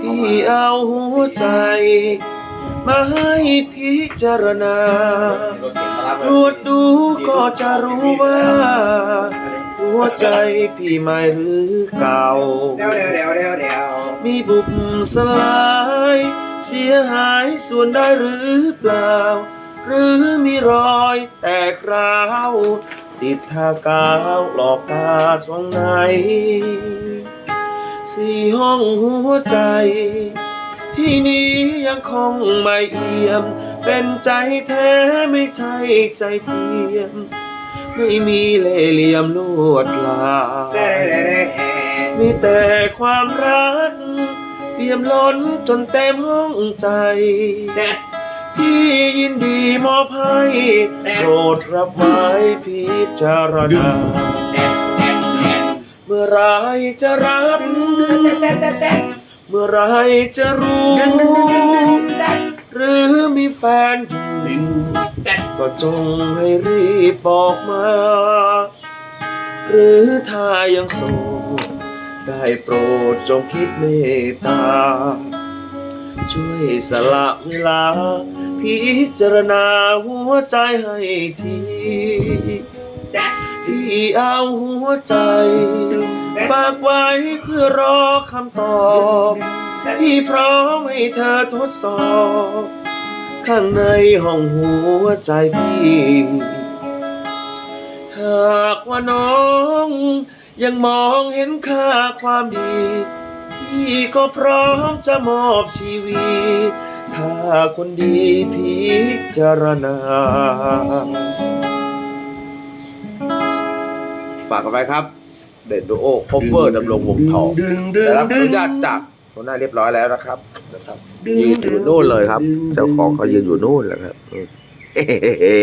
พี่เอาหัวใจ มาให้พิจารณา ตรวจดูก็จะรู้ว่า หัวใจพี่ใหม่หรือเก่า เดี๋ยวเดี๋ยวเดี๋ยวเดี๋ยวเดี๋ยวมีบุบสลาย เสียหายส่วนได้หรือเปล่า หรือมีรอยแตกร้าวติดทากาวหลอกตาตรงไหน สี่ห้องหัวใจ ที่นี้ยังคงไม่เอี่ยม เป็นใจแท้ไม่ใช่ใจเทียม ไม่มีเล่เหลี่ยมลวดลายมีแต่ความรักเปี่ยมล้นจนเต็มห้องใจพี่ยินดีมอบให้โปรดรับไว้พิจารณา มื่อไรจะรับเมื่อไรจะรู้ หรือมีแฟนอยู่งก็จงให้รีบบอกมา หรือถ้ายังโสดได้โปรดจงคิดเมตตา ช่วยสละเวลา พิจารณาหัวใจให้ที เอาหัวใจ ฝากไว้เพื่อรอคำตอบพี่พร้อมให้เธอทดสอบ ข้างในห้องหัวใจพี่ หากว่าน้อง ยังมองเห็นค่าความดี พี่ก็พร้อมจะมอบชีวิตถ้าคนดีพิจารณา ฝากกันไว้ครับ เด็ดดูโอคบเวอร์ดำรงวงทองดึงดึงได้รับอดึนุงญาตจากหัวหน้าเรียบร้อยแล้วนะครับนะครับ ยืนอยู่นู่นเลยครับ เจ้าของเขายืนอยู่นู่นแหละครับอืมเฮ้